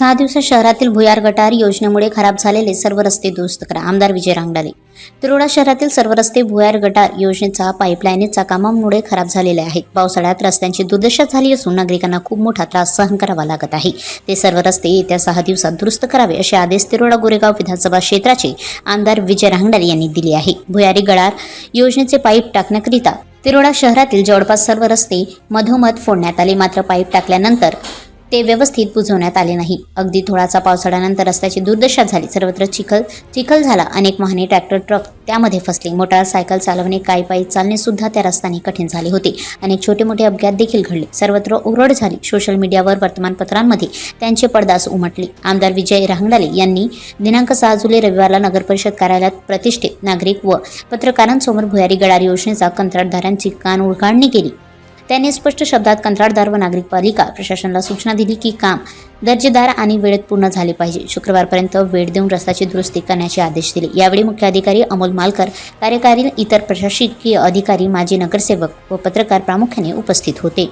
सहा दिवसात शहरातील भुयार गटार योजनेमुळे खराब झालेले सर्व रस्ते दुरुस्त करा. आमदार विजय रांगडाले. तिरोडा शहरातील सर्व रस्ते भुयार गटार योजनेचा पाईपलाईनचा कामामुळे खराब झालेले आहेत. पावसाळ्यात रस्त्यांची दुर्दशा झाली असून नागरिकांना खूप मोठा त्रास सहन करावा लागत आहे. ते सर्व रस्ते येत्या सहा दिवसात दुरुस्त करावे असे आदेश तिरोडा गोरेगाव विधानसभा क्षेत्राचे आमदार विजय रांगडाले यांनी दिले आहे. भुयारी गटार योजनेचे पाईप टाकण्याकरिता तिरोडा शहरातील जवळपास सर्व रस्ते मधोमध फोडण्यात आले. मात्र पाईप टाकल्यानंतर ते व्यवस्थित बुजवण्यात आले नाही. अगदी थोडासा पावसाळ्यानंतर रस्त्याची दुर्दशा झाली. सर्वत्र चिखल चिखल झाला. अनेक वाहने ट्रॅक्टर ट्रक त्यामध्ये फसले. मोटारसायकल चालवणे काही पायी चालणे सुद्धा त्या रस्त्याने कठीण झाले होते. अनेक छोटे मोठे अपघात देखील घडले. सर्वत्र उरड झाली. सोशल मीडियावर वर्तमानपत्रांमध्ये त्यांचे पडदास उमटले. आमदार विजय रांगडाले यांनी दिनांक सहा जुलै रविवारला नगरपरिषद कार्यालयात प्रतिष्ठित नागरिक व पत्रकारांसमोर भुयारी गडार योजनेचा कंत्राटदारांची कान उघडणी केली. त्यांनी स्पष्ट शब्दात कंत्राटदार व नागरिक पालिका प्रशासनाला सूचना दिली की काम दर्जेदार आणि वेळेत पूर्ण झाले पाहिजे. शुक्रवारपर्यंत वेळ देऊन रस्त्याची दुरुस्ती करण्याचे आदेश दिले. यावेळी मुख्य अधिकारी अमोल मालकर कार्यकारी इतर प्रशासकीय अधिकारी माजी नगरसेवक व पत्रकार प्रामुख्याने उपस्थित होते.